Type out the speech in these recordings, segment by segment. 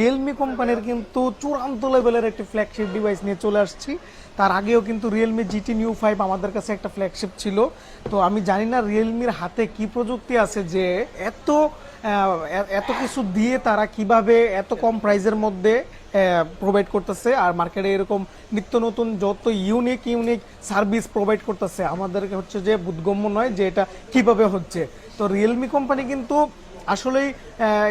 Realme কোম্পানির কিন্তু চূড়ান্ত লেভেলের একটি ফ্ল্যাগশিপ ডিভাইস নিয়ে চলে আসছি। তার আগেও কিন্তু রিয়েলমি জিটি নিউ ফাইভ আমাদের কাছে একটা ফ্ল্যাগশিপ ছিল। তো আমি জানি না রিয়েলমির হাতে কি প্রযুক্তি আছে যে এত এত কিছু দিয়ে তারা কীভাবে এত কম প্রাইসের মধ্যে প্রোভাইড করতেছে। আর মার্কেটে এরকম নিত্য নতুন যত ইউনিক ইউনিক সার্ভিস প্রোভাইড করতেছে, আমাদেরকে হচ্ছে যে বোধগম্য নয় যে এটা কীভাবে হচ্ছে। তো রিয়েলমি কোম্পানি কিন্তু আসলেই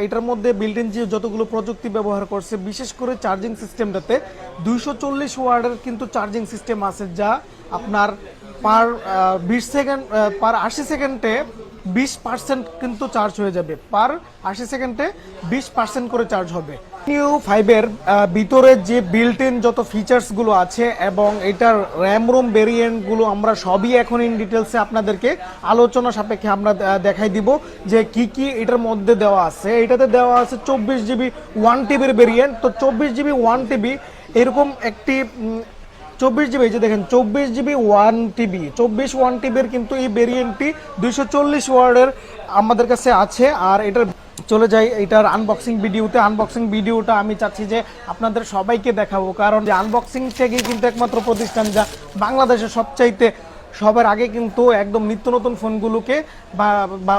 এটার মধ্যে বিল্ডিং যে যতগুলো প্রযুক্তি ব্যবহার করছে, বিশেষ করে চার্জিং সিস্টেমটাতে দুইশো চল্লিশ ওয়ার্ডের কিন্তু চার্জিং সিস্টেম আছে যা আপনার পার বিশ সেকেন্ড পার আশি সেকেন্ডে বিশ পার্সেন্ট কিন্তু চার্জ হয়ে যাবে। পার আশি সেকেন্ডে বিশ পার্সেন্ট করে চার্জ হবে। নিউ ফাইভের ভিতরে যে বিল্ট ইন যত ফিচার্সগুলো আছে এবং এটার র্যাম রোম ভেরিয়েন্টগুলো আমরা সবই এখন ইন ডিটেলসে আপনাদেরকে আলোচনা সাপেক্ষে আমরা দেখাই দিব যে কি কি এটার মধ্যে দেওয়া আছে। এটাতে দেওয়া আছে চব্বিশ জিবি ওয়ান টিবির ভেরিয়েন্ট তো চব্বিশ জিবি ওয়ান টিবি এরকম একটি চব্বিশ জিবি, এই যে দেখেন, চব্বিশ জিবি ওয়ান টিবি চব্বিশ ওয়ান টিবির কিন্তু এই ভেরিয়েন্টটি দুইশো চল্লিশ ওয়ার্ডের আমাদের কাছে আছে। আর এটার চলে যাই, এটার আনবক্সিং ভিডিওতে আনবক্সিং ভিডিওটা আমি চাচ্ছি যে আপনাদের সবাইকে দেখাবো। কারণ যে আনবক্সিং থেকেই কিন্তু একমাত্র প্রতিষ্ঠান যা বাংলাদেশের সবচাইতে সবার আগে কিন্তু একদম নিত্য নতুন ফোনগুলোকে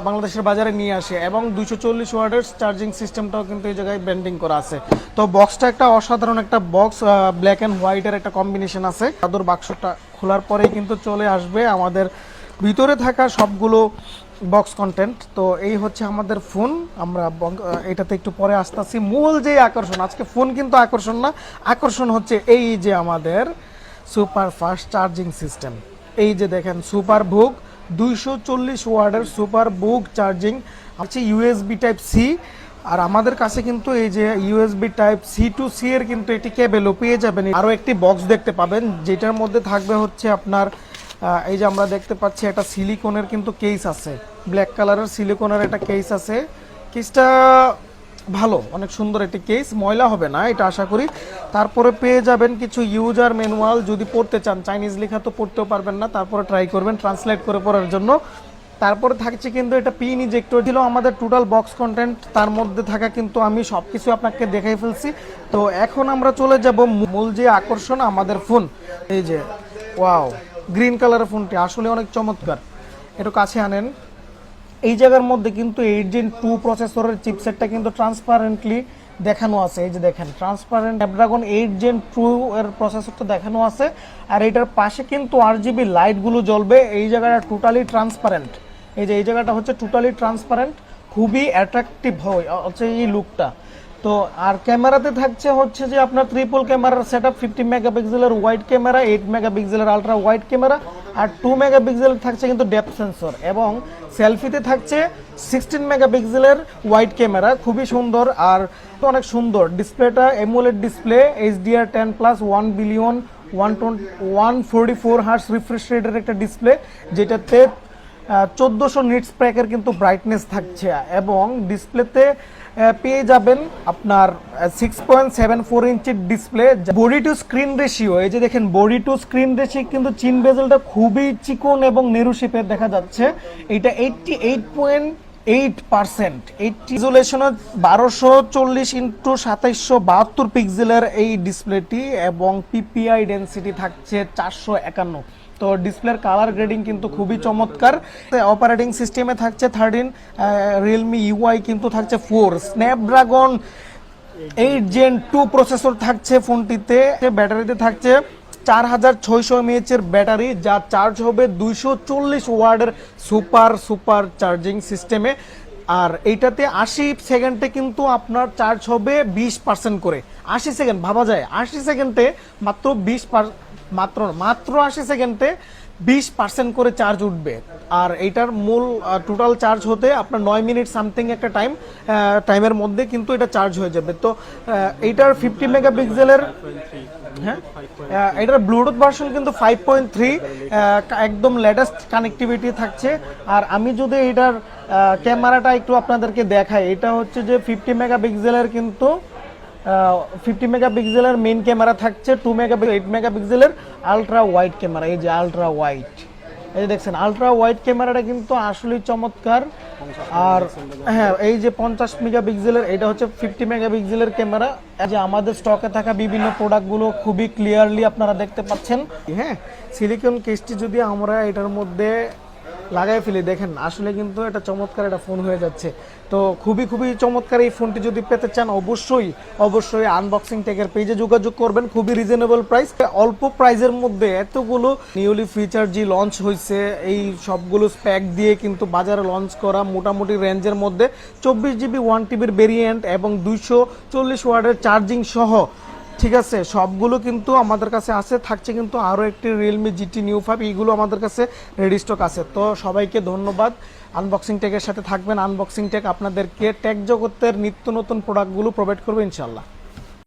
বাংলাদেশের বাজারে নিয়ে আসে এবং দুইশো চল্লিশ ওয়ার্ডের চার্জিং সিস্টেমটাও কিন্তু এই জায়গায় ব্যান্ডিং করা আছে। তো বক্সটা একটা অসাধারণ একটা বক্স ব্ল্যাক অ্যান্ড হোয়াইটের একটা কম্বিনেশন আছে। চাদর বাক্সটা খোলার পরেই কিন্তু চলে আসবে আমাদের ভিতরে থাকা সবগুলো বক্স কন্টেন্ট তো এই হচ্ছে আমাদের ফোন। আমরা এটাতে একটু পরে আসতেছি। মূল যে আকর্ষণ, আজকে ফোন কিন্তু আকর্ষণ না, আকর্ষণ হচ্ছে এই যে আমাদের সুপার ফাস্ট চার্জিং সিস্টেম। এই যে দেখেন, সুপার বুক দুইশো চল্লিশ ওয়ার্ডের সুপার বুক চার্জিং, আছে ইউএসবি টাইপ সি আর আমাদের কাছে কিন্তু এই যে USB type C to C এর কিন্তু এটি কেবেলও পেয়ে যাবেন। আরও একটি বক্স দেখতে পাবেন, যেটার মধ্যে থাকবে হচ্ছে আপনার এই যে আমরা দেখতে পাচ্ছি একটা সিলিকনের কিন্তু কেস আছে। ব্ল্যাক কালারের সিলিকনের একটা কেস আছে। কেসটা ভালো, অনেক সুন্দর একটি কেস ময়লা হবে না, এটা আশা করি। তারপরে পেয়ে যাবেন কিছু ইউজার ম্যানুয়াল যদি পড়তে চান চাইনিজ লেখা তো পড়তেও পারবেন না, তারপরে ট্রাই করবেন ট্রান্সলেট করে পড়ার জন্য। তারপরে থাকছে কিন্তু এটা পিন ইজেক্টর ছিল আমাদের টোটাল বক্স কন্টেন্ট তার মধ্যে থাকা কিন্তু আমি সব কিছু আপনাকে দেখাই ফেলছি। তো এখন আমরা চলে যাব মূল যে আকর্ষণ, আমাদের ফোন এই যে ওয়াও গ্রিন কালারের ফোনটি আসলে অনেক চমৎকার। একটু কাছে আনেন। এই জায়গার মধ্যে কিন্তু এইট জেন টু প্রসেসরের চিপসেটটা কিন্তু ট্রান্সপারেন্টলি দেখানো আছে। এই যে দেখেন transparent Snapdragon eight gen two এর প্রসেসরটা দেখানো আছে। আর এটার পাশে কিন্তু আর জিবি লাইটগুলো জ্বলবে। এই জায়গাটা টোটালি ট্রান্সপারেন্ট এই যে এই জায়গাটা হচ্ছে টোটালি ট্রান্সপারেন্ট খুবই অ্যাট্রাকটিভ হয়, হচ্ছে এই লুকটা তো আর ক্যামেরাতে থাকছে হচ্ছে যে আপনার ট্রিপল ক্যামেরার সেট আপ ফিফটি মেগাপিক্সেলের ওয়াইড ক্যামেরা এইট মেগাপিক্সেলের আলট্রা ওয়াইড ক্যামেরা আর টু মেগাপিক্সেল থাকছে কিন্তু ডেপথ সেন্সর এবং সেলফিতে থাকছে সিক্সটিন মেগাপিক্সেলের ওয়াইড ক্যামেরা খুবই সুন্দর আর অনেক সুন্দর। ডিসপ্লেটা AMOLED display HDR ten plus one billion one twenty one forty four hertz refresh রেটের একটা ডিসপ্লে যেটাতে চোদ্দোশো নিটস প্যাকের কিন্তু ব্রাইটনেস থাকছে এবং ডিসপ্লেতে পেয়ে যাবেন আপনার সিক্স পয়েন্ট সেভেন ফোর ইঞ্চির display body to screen ratio এই যে দেখেন বডি টু স্ক্রিন রেশি কিন্তু চিন বেজেলটা খুবই চিকন এবং নেরু শেপের দেখা যাচ্ছে। এটা eighty eight point eight percent eight রিজুলেশনের বারোশো চল্লিশ ইন্টু সাতাইশশো বাহাত্তর পিক্সেলের এই ডিসপ্লেটি এবং পিপিআই ডেন্সিটি থাকছে চারশো একান্ন। তো ডিসপ্লের কালার গ্রেডিং কিন্তু খুবই চমৎকার। অপারেটিং সিস্টেমে থাকছে থার্টিন রিয়েলমি ইউআই কিন্তু থাকছে four Snapdragon eight gen two processor থাকছে ফোনটিতে ব্যাটারিতে থাকছে চার হাজার ছয়শো এমএএচের ব্যাটারি, যা চার্জ হবে দুইশো চল্লিশ ওয়ার্ডের সুপার সুপার চার্জিং সিস্টেমে। আর এইটাতে আশি সেকেন্ডে কিন্তু আপনার চার্জ হবে বিশ পার্সেন্ট করে। আশি সেকেন্ড, ভাবা যায়। আশি সেকেন্ডে মাত্র বিশ মাত্র মাত্র আশি সেকেন্ডে বিশ পার্সেন্ট করে চার্জ উঠবে। আর এইটার মূল টোটাল চার্জ হতে আপনার নয় মিনিট সামথিং একটা টাইম টাইমের মধ্যে কিন্তু এটা চার্জ হয়ে যাবে। তো এইটার ফিফটি মেগাপিক্সেলের হ্যাঁ এটার ব্লুটুথ ভার্সন কিন্তু ফাইভ পয়েন্ট থ্রি একদম লেটেস্ট কানেক্টিভিটি থাকছে। আর আমি যদি এটার ক্যামেরাটা একটু আপনাদেরকে দেখাই, এটা হচ্ছে যে ফিফটি মেগাপিক্সেলের কিন্তু ফিফটি মেগাপিক্সেলের মেইন ক্যামেরা থাকছে টু মেগাপিক্সেল এইট মেগাপিক্সেলের আলট্রা ওয়াইড ক্যামেরা এই যে আলট্রা ওয়াইড এই যে দেখছেন আলট্রা ওয়াইড ক্যামেরাটা কিন্তু আসলেই চমৎকার। আর হ্যাঁ এই যে পঞ্চাশ মেগাপিক্সেলের এটা হচ্ছে ফিফটি মেগাপিক্সেলের ক্যামেরা যে আমাদের স্টকে থাকা বিভিন্ন প্রোডাক্টগুলো খুবই ক্লিয়ারলি আপনারা দেখতে পাচ্ছেন। হ্যাঁ সিলিকন কেসটি যদি আমরা এটার মধ্যে লাগাই ফেলি। দেখেন, আসলে কিন্তু এটা চমৎকার একটা ফোন হয়ে যাচ্ছে। তো খুবই খুবই চমৎকার এই ফোনটি যদি পেতে চান, অবশ্যই অবশ্যই আনবক্সিং টেকের পেজে যোগাযোগ করবেন। খুবই রিজনেবল প্রাইস অল্প প্রাইজের মধ্যে এতগুলো নিউলি ফিচার যে লঞ্চ হয়েছে, এই সবগুলো স্প্যাক দিয়ে কিন্তু বাজারে লঞ্চ করা মোটামুটি রেঞ্জের মধ্যে চব্বিশ জিবি ওয়ান টিবির ভেরিয়েন্ট এবং দুইশো চল্লিশ ওয়ার্ডের চার্জিং সহ ঠিক আছে, সবগুলো কিন্তু আমাদের কাছে আছে, থাকছে কিন্তু আরও একটি রিয়েলমি জিটি নিউ ফাইভ এইগুলো আমাদের কাছে রেডি স্টক আছে। তো সবাইকে ধন্যবাদ। আনবক্সিং টেকের সাথে থাকবেন। আনবক্সিং টেক আপনাদেরকে টেক জগতের নিত্য নতুন প্রোডাক্টগুলো প্রোভাইড করবে ইনশাল্লাহ